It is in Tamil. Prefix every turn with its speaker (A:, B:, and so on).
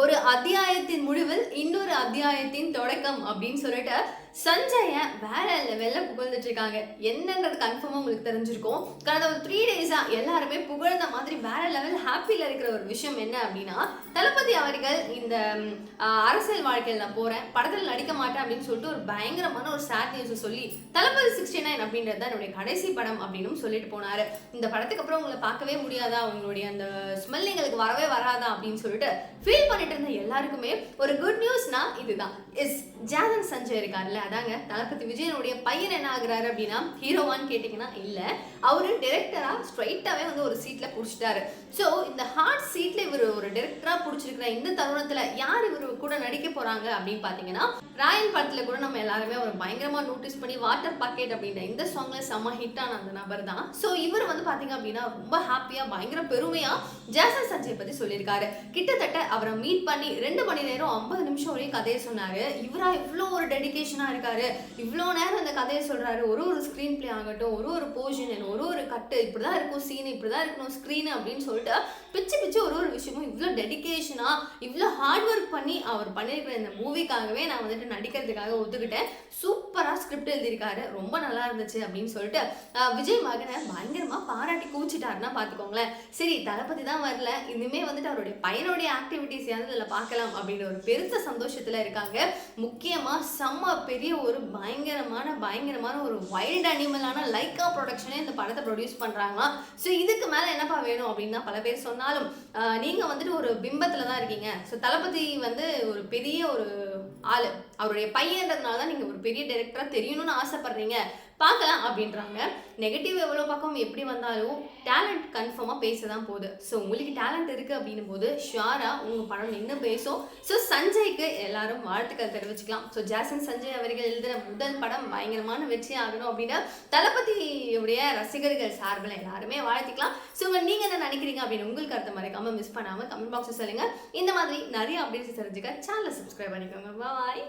A: ஒரு அத்தியாயத்தின் முடிவில் இன்னொரு அத்தியாயத்தின் தொடக்கம் அப்படின்னு சொல்லிட்டு சஞ்சய வேற லெவல்ல புகழ்ந்துட்டு இருக்காங்க. என்னன்றது கன்ஃபார்மா உங்களுக்கு தெரிஞ்சிருக்கும். கடந்த ஒரு த்ரீ டேஸா எல்லாருமே புகழ்ந்த மாதிரி வேற லெவல் ஹாப்பில இருக்கிற ஒரு விஷயம் என்ன அப்படின்னா தளபதி அவர்கள் இந்த அரசியல் வாழ்க்கையில் நான் போறேன் படத்தில் நடிக்க மாட்டேன் அப்படின்னு சொல்லிட்டு ஒரு பயங்கரமான ஒரு சேட் நியூஸ் சொல்லி தளபதி சிக்ஸ்டி நைன் அப்படின்றது தான் என்னுடைய கடைசி படம் அப்படின்னு சொல்லிட்டு போனாரு. இந்த படத்துக்கு அப்புறம் உங்களை பார்க்கவே முடியாதா? உங்களுடைய அந்த ஸ்மெல் எங்களுக்கு வரவே வராதா? அப்படின்னு சொல்லிட்டு ஃபீல் பண்ணிட்டு இருந்த எல்லாருக்குமே ஒரு குட் நியூஸ்னா இதுதான். இஸ் ஜாதன் சஞ்சய் இருக்காருல்ல அதாங்க தளபதி விஜயனுடைய பையன் என்ன ஆகுறாரு அப்படின்னா ஹீரோவான்னு கேட்டிங்கன்னா இல்லை. அவரு டிரெக்டரா ஸ்ட்ரைட்டாவே வந்து ஒரு சீட்ல புடிச்சிட்டாரு. ஸோ இந்த ஹார்ட் சீட்ல டேரக்டரா பிடிச்சிருக்கிற இந்த தருணத்துல யார் இவர் கூட நடிக்க போறாங்க அப்படின்னு பாத்தீங்கன்னா ராயல் படத்துல கூட நம்ம எல்லாருமே ஒரு பயங்கரமா நோட்டீஸ் பண்ணி வாட்டர் பாக்கெட் அப்படின்ற இந்த சாங்ல செம்ம ஹிட் ஆன அந்த நபர் தான். ஸோ இவர் வந்து பாத்தீங்க அப்படின்னா ரொம்ப ஹாப்பியா பயங்கர பெருமையா ஜாசன் சஞ்சய் பத்தி சொல்லியிருக்காரு. கிட்டத்தட்ட அவரை மீட் பண்ணி ரெண்டு மணி நேரம் ஐம்பது நிமிஷம் வரையும் கதையை சொன்னாரு. இவரா இவ்வளோ ஒரு டெடிக்கேஷனா இருக்காரு. இவ்வளோ நேரம் அந்த கதையை சொல்றாரு. ஒரு ஒரு ஸ்க்ரீன் பிளே ஆகட்டும் ஒரு ஒரு போர்ஷன் ஒரு ஒரு கட்டு இப்படிதான் இருக்கும் சீன் இப்படிதான் இருக்கணும் ஸ்க்ரீன் அப்படின்னு சொல்லிட்டு பிச்சு பிச்சு ஒரு ஒரு விஷயமும் இவ்வளோ டெடிக்கேஷனாக இவ்வளோ ஹார்ட் ஒர்க் பண்ணி அவர் பண்ணியிருக்கிற இந்த மூவிக்காகவே நான் வந்துட்டு நடிக்கிறதுக்காக ஒத்துக்கிட்டேன். சூப்பர் சூப்பராக ஸ்கிரிப்ட் எழுதியிருக்காரு. ரொம்ப நல்லா இருந்துச்சு அப்படின்னு சொல்லிட்டு விஜய் மகனை பயங்கரமாக பாராட்டி கூச்சிட்டாருன்னா பார்த்துக்கோங்களேன். சரி தளபதி தான் வரல. இனிமே வந்துட்டு அவருடைய பையனுடைய ஆக்டிவிட்டிஸ் யாவது இதில் பார்க்கலாம் அப்படின்ற ஒரு பெருத்த சந்தோஷத்தில் இருக்காங்க. முக்கியமாக செம்ம பெரிய ஒரு பயங்கரமான பயங்கரமான ஒரு வைல்ட் அனிமலான லைக்கா ப்ரொடக்ஷனே இந்த படத்தை ப்ரொடியூஸ் பண்ணுறாங்களாம் ஸோ இதுக்கு மேலே என்னப்பா வேணும் அப்படின்னு தான் பல பேர் சொன்னாலும் நீங்கள் வந்துட்டு ஒரு பிம்பத்தில் தான் இருக்கீங்க. ஸோ தளபதி வந்து ஒரு பெரிய ஒரு ஆள். அவருடைய பையன்றதுனால தான் நீங்கள் ஒரு பெரிய கேரக்டராக தெரியணும்னு ஆசைப்பட்றீங்க. பார்க்கலாம் அப்படின்றாங்க. நெகட்டிவ் எவ்வளோ பக்கம் எப்படி வந்தாலும் டேலண்ட் கன்ஃபார்மாக பேச தான் போகுது. ஸோ உங்களுக்கு டேலண்ட் இருக்குது அப்படின்னும் போது ஷுவராக உங்கள் படம் நின்று பேசும். ஸோ சஞ்சய்க்கு எல்லாரும் வாழ்த்துக்கள் தெரிவிச்சுக்கலாம். ஸோ ஜாசன் சஞ்சய் அவர்கள் எழுதின முதல் படம் பயங்கரமான வெற்றி ஆகணும் அப்படின்னா தளபதியுடைய ரசிகர்கள் சார்பில் எல்லாருமே வாழ்த்திக்கலாம். ஸோ நீங்கள் என்ன நினைக்கிறீங்க அப்படின்னு உங்களுக்கு கருத்தை மறைக்காமல் மிஸ் பண்ணாமல் கமெண்ட் பாக்ஸில் சொல்லுங்கள் இந்த மாதிரி நிறைய அப்டேட்ஸ் தெரிஞ்சுக்க சேனலை சப்ஸ்கிரைப் பண்ணிக்கோங்க. பாய்